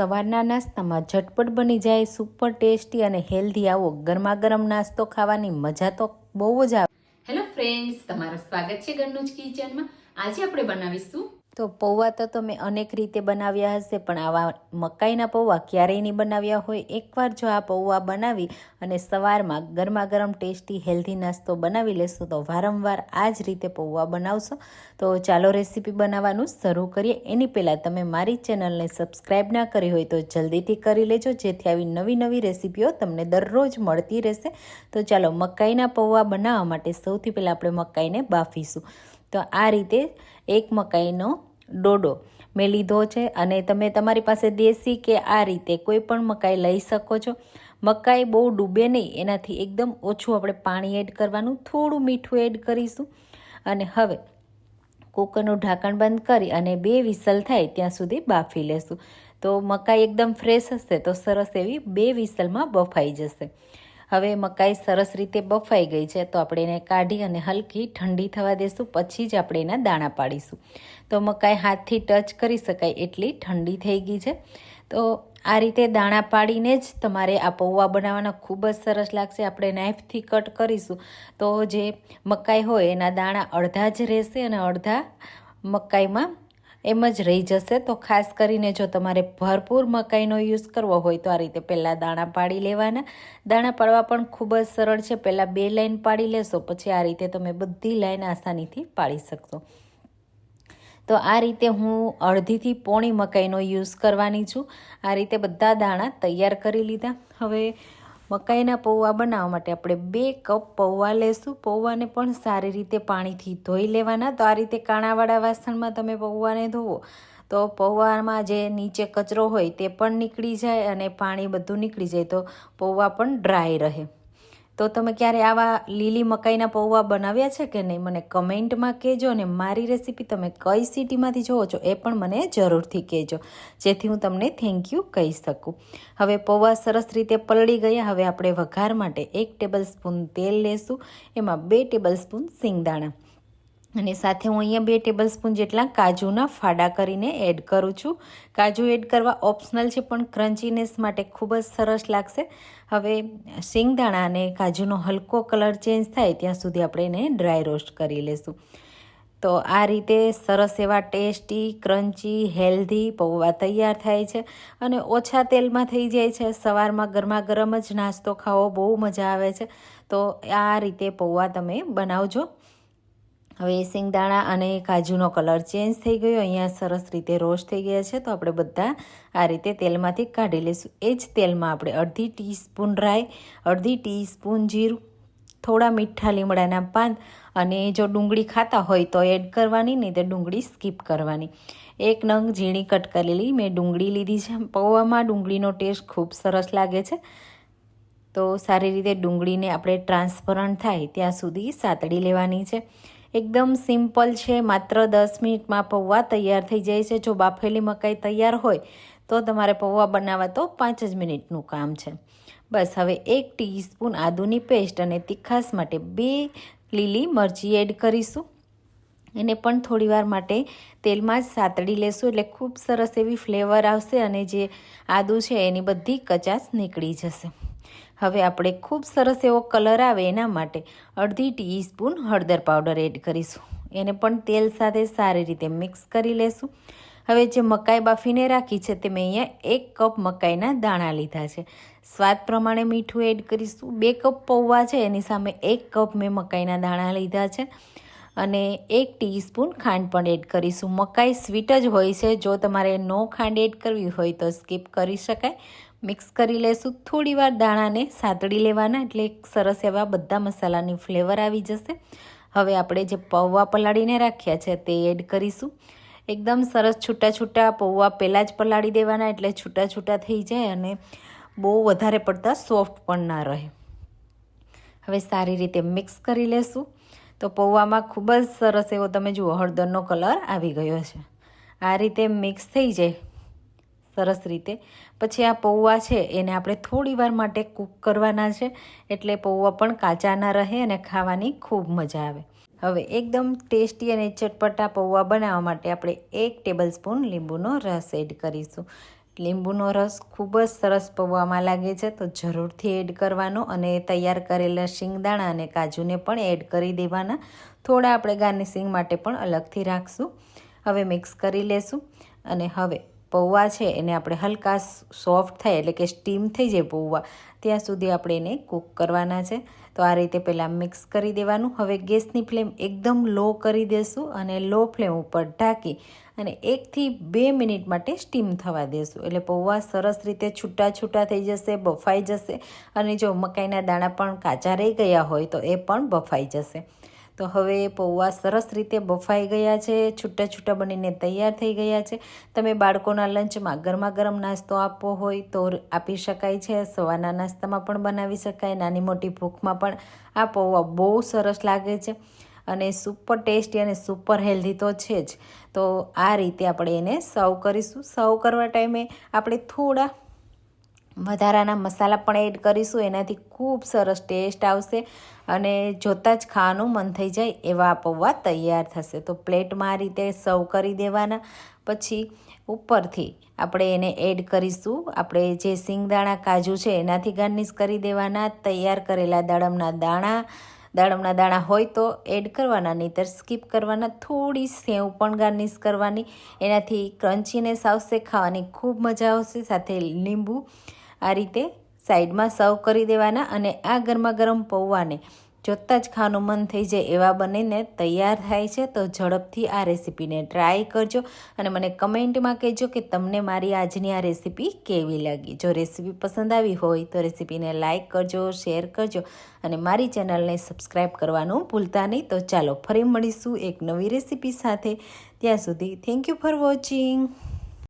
સવારના નાસ્તામાં ઝટપટ બની જાય, સુપર ટેસ્ટી અને હેલ્ધી આવો ગરમા ગરમ નાસ્તો ખાવાની મજા તો બહુ જ આવે. હેલો ફ્રેન્ડ્સ તમારું સ્વાગત છે ઘરનું જ કિચનમાં. આજે આપણે બનાવીશું તો પૌવા તો તમે અનેક રીતે બનાવ્યા હશે, પણ આવા મકાઈના પૌવા ક્યારેય નહીં બનાવ્યા હોય. એકવાર જો આ પૌવા બનાવી અને સવારમાં ગરમા ગરમ ટેસ્ટી હેલ્ધી નાસ્તો બનાવી લેશો, તો વારંવાર આ જ રીતે પૌવા બનાવશો. તો ચાલો રેસીપી બનાવવાનું શરૂ કરીએ. એની પહેલાં તમે મારી ચેનલને સબસ્ક્રાઈબ ના કરી હોય તો જલ્દીથી કરી લેજો, જેથી આવી નવી નવી રેસીપીઓ તમને દરરોજ મળતી રહેશે. તો ચાલો મકાઈના પૌવા બનાવવા માટે સૌથી પહેલાં આપણે મકાઈને બાફીશું. તો આ રીતે એક મકાઈનો ડોડો મેં લીધો છે અને તમે તમારી પાસે દેશી કે આ રીતે કોઈ પણ મકાઈ લઈ શકો છો. મકાઈ બહુ ડૂબે નહીં, એનાથી એકદમ ઓછું આપણે પાણી એડ કરવાનું, થોડું મીઠું એડ કરીશું. અને હવે કુકરનું ઢાંકણ બંધ કરી અને બે વિસલ થાય ત્યાં સુધી બાફી લેશું. તો મકાઈ એકદમ ફ્રેશ હશે તો સરસ એવી બે વિસલમાં બફાઈ જશે. હવે મકાઈ સરસ રીતે બફાઈ ગઈ છે, તો આપણે એને કાઢી અને હલકી ઠંડી થવા દેશું, પછી જ આપણે એના દાણા પાડીશું. તો મકાઈ હાથથી ટચ કરી શકાય એટલી ઠંડી થઈ ગઈ છે. તો આ રીતે દાણા પાડીને જ તમારે આ પૌવા બનાવવાના ખૂબ જ સરસ લાગશે. આપણે નાઇફથી કટ કરીશું, તો જે મકાઈ હોય એના દાણા અડધા જ રહેશે અને અડધા મકાઈમાં એમ જ રહી જશે. તો ખાસ કરીને જો તમારે ભરપૂર મકાઈનો યુઝ કરવો હોય તો આ રીતે પહેલાં દાણા પાડી લેવાના. દાણા પાડવા પણ ખૂબ જ સરળ છે. પહેલાં બે લાઈન પાડી લેશો, પછી આ રીતે તમે બધી લાઈન આસાનીથી પાડી શકશો. તો આ રીતે હું અડધીથી પોણી મકાઈનો યુઝ કરવાની છું. આ રીતે બધા દાણા તૈયાર કરી લીધા. હવે મકાઈના પૌવા બનાવવા માટે આપણે બે કપ પૌવા લેશું. પૌવાને પણ સારી રીતે પાણીથી ધોઈ લેવાના. તો આ રીતે કાણાવાળા વાસણમાં તમે પૌવાને ધોવો. તો પૌવામાં જે નીચે કચરો હોય તે પણ નીકળી જાય અને પાણી બધું નીકળી જાય. તો પૌવા પણ ડ્રાય રહે. તો તમે ક્યારે આવા લીલી મકાઈના પૌવા બનાવ્યા છે કે નહીં? મને કમેન્ટમાં કહેજો અને મારી રેસીપી તમે કઈ સિટીમાંથી જોવો છો એ પણ મને જરૂરથી કહેજો. જેથી હું તમને થેન્ક યુ કહી શકું. હવે પૌવા સરસ રીતે પલળી ગયા. હવે આપણે વઘાર માટે એક ટેબલ સ્પૂન તેલ લેશું. એમાં બે ટેબલ સ્પૂન સિંગદાણા. અને સાથે હું અહીંયા બે ટેબલ સ્પૂન જેટલા કાજુના ફાડા કરીને એડ કરું છું. કાજુ એડ કરવા ઓપ્શનલ છે, પણ ક્રન્ચીનેસ માટે ખૂબ જ સરસ લાગશે. હવે શિંગદાણા અને કાજુનો હલકો કલર ચેન્જ થાય, ત્યાં સુધી આપણે એને ડ્રાય રોસ્ટ કરી લેશું. તો આ રીતે સરસ એવા ટેસ્ટી ક્રન્ચી હેલ્ધી પૌવા તૈયાર થાય છે અને ઓછા તેલમાં થઈ જાય છે. સવારમાં ગરમા ગરમ જ નાસ્તો ખાવો બહુ મજા આવે છે. તો આ રીતે પૌવા તમે બનાવજો. હવે સિંગદાણા અને કાજુનો કલર ચેન્જ થઈ ગયો. અહીંયા સરસ રીતે રોસ્ટ થઈ ગયા છે. તો આપણે બધા આ રીતે તેલમાંથી કાઢી લઈશું. એ જ તેલમાં આપણે અડધી ટીસ્પૂન રાઈ, અડધી ટીસ્પૂન જીરું, થોડા મીઠા લીમડાના પાન અને જો ડુંગળી ખાતા હોય તો એડ કરવાની, નહીં તો ડુંગળી સ્કીપ કરવાની. એક નંગ ઝીણી કટ કરેલી મેં ડુંગળી લીધી છે. પૌવામાં ડુંગળીનો ટેસ્ટ ખૂબ સરસ લાગે છે. તો સારી રીતે ડુંગળીને આપણે ટ્રાન્સપરન્ટ થાય ત્યાં સુધી સાતડી લેવાની છે. એકદમ સિમ્પલ છે, માત્ર દસ મિનિટમાં પૌવા તૈયાર થઈ જાય છે. જો બાફેલી મકાઈ તૈયાર હોય, તો તમારે પૌવા બનાવવા તો પાંચ જ મિનિટનું કામ છે. બસ હવે એક ટીસ્પૂન આદુની પેસ્ટ અને તીખાસ માટે બે લીલી મરચી એડ કરીશું. એને પણ થોડીવાર માટે તેલમાં જ સાતડી લેશું, એટલે ખૂબ સરસ એવી ફ્લેવર આવશે અને જે આદુ છે એની બધી કચાશ નીકળી જશે. હવે આપણે ખૂબ સરસ એવો કલર આવે એના માટે અડધી ટીસ્પૂન હળદર પાવડર એડ કરીશું. એને પણ તેલ સાથે સારી રીતે મિક્સ કરી લેશું. હવે જે મકાઈ બાફીને રાખી છે તે મેં અહીંયા એક કપ મકાઈના દાણા લીધા છે. સ્વાદ પ્રમાણે મીઠું એડ કરીશું. બે કપ પૌવા છે, એની સામે એક કપ મેં મકાઈના દાણા લીધા છે. અને એક ટીસ્પૂન ખાંડ પણ એડ કરીશું. મકાઈ સ્વીટ જ હોય છે. જો તમારે નો ખાંડ એડ કરવી હોય તો સ્કીપ કરી શકાય. મિક્સ કરી લેશું. થોડીવાર દાણાને સાતડી લેવાના, એટલે સરસ એવા બધા મસાલાની ફ્લેવર આવી જશે. હવે આપણે જે પૌવા પલાળીને રાખ્યા છે તે એડ કરીશું. એકદમ સરસ છૂટા છૂટા પૌવા પહેલાં જ પલાળી દેવાના, એટલે છૂટા છૂટા થઈ જાય અને બહુ વધારે પડતા સોફ્ટ પણ ના રહે. હવે સારી રીતે મિક્સ કરી લેશું. તો પૌવામાં ખૂબ જ સરસ એવો તમે જુઓ, હળદરનો કલર આવી ગયો છે. આ રીતે મિક્સ થઈ જાય. સરસ રીતે. પછી આ પૌવા છે, એને આપણે થોડી વાર માટે કૂક કરવાના છે, એટલે પૌવા પણ કાચા ના રહે અને ખાવાની ખૂબ મજા આવે. હવે એકદમ ટેસ્ટી અને ચટપટા પૌવા બનાવવા માટે આપણે એક ટેબલ સ્પૂન લીંબુનો રસ એડ કરીશું. લીંબુનો રસ ખૂબ જ સરસ પૌવામાં લાગે છે, તો જરૂરથી એડ કરવાનો અને તૈયાર કરેલા શિંગદાણા અને કાજુને પણ એડ કરી દેવાના. થોડા આપણે ગાર્નિશિંગ માટે પણ અલગથી રાખશું. હવે મિક્સ કરી લેશું અને હવે પૌવા છે એને આપણે હલકા સોફ્ટ થાય એટલે કે સ્ટીમ થઈ જાય પૌવા. ત્યાં સુધી આપણે એને કૂક કરવાના છે. તો આ રીતે પહેલાં મિક્સ કરી દેવાનું. હવે ગેસની ફ્લેમ એકદમ લો કરી દેશું અને લો ફ્લેમ ઉપર ઢાંકી અને એકથી બે મિનિટ માટે સ્ટીમ થવા દેશું. એટલે પૌવા સરસ રીતે છૂટા છૂટા થઈ જશે, બફાઈ જશે અને જો મકાઈના દાણા પણ કાચા રહી ગયા હોય તો એ પણ બફાઈ જશે. તો હવે પૌવા સરસ રીતે બફાઈ ગયા છે, છૂટા છૂટા બનીને તૈયાર થઈ ગયા છે. તમે બાળકોના લંચમાં ગરમા ગરમ નાસ્તો આપવો હોય તો આપી શકાય છે. સવારના નાસ્તામાં પણ બનાવી શકાય, નાની મોટી ભૂખમાં પણ આ પૌવા બહુ સરસ લાગે છે અને સુપર ટેસ્ટી અને સુપર હેલ્ધી તો છે જ. તો આ રીતે આપણે એને સર્વ કરીશું. સર્વ કરવા ટાઈમે આપણે થોડા વધારાના મસાલા પણ એડ કરીશું. એનાથી ખૂબ સરસ ટેસ્ટ આવશે અને જોતાં જ ખાવાનું મન થઈ જાય એવા પૌવા તૈયાર થશે. તો પ્લેટમાં આ રીતે સર્વ કરી દેવાના. પછી ઉપરથી આપણે એને એડ કરીશું. આપણે જે સિંગદાણા, કાજુ છે એનાથી ગાર્નિશ કરી દેવાના. તૈયાર કરેલા દાડમના દાણા દાડમના દાણા હોય તો એડ કરવાના, નહીંતર સ્કીપ કરવાના. થોડી સેવ પણ ગાર્નિશ કરવાની. એનાથી ક્રન્ચીનેસ આવશે, ખાવાની ખૂબ મજા આવશે. સાથે લીંબુ આ રીતે સાઈડમાં સર્વ કરી દેવાના અને આ ગરમા ગરમ પૌવાને જોતાં જ ખાવાનું મન થઈ જાય એવા બનીને તૈયાર થાય છે. તો ઝડપથી આ રેસીપીને ટ્રાય કરજો અને મને કમેન્ટમાં કહેજો કે તમને મારી આજની આ રેસીપી કેવી લાગી. જો રેસીપી પસંદ આવી હોય તો રેસીપીને લાઇક કરજો, શેર કરજો અને મારી ચેનલને સબસ્ક્રાઈબ કરવાનું ભૂલતા નહીં. તો ચાલો ફરી મળીશું એક નવી રેસીપી સાથે. ત્યાં સુધી થેન્ક યુ ફોર વોચિંગ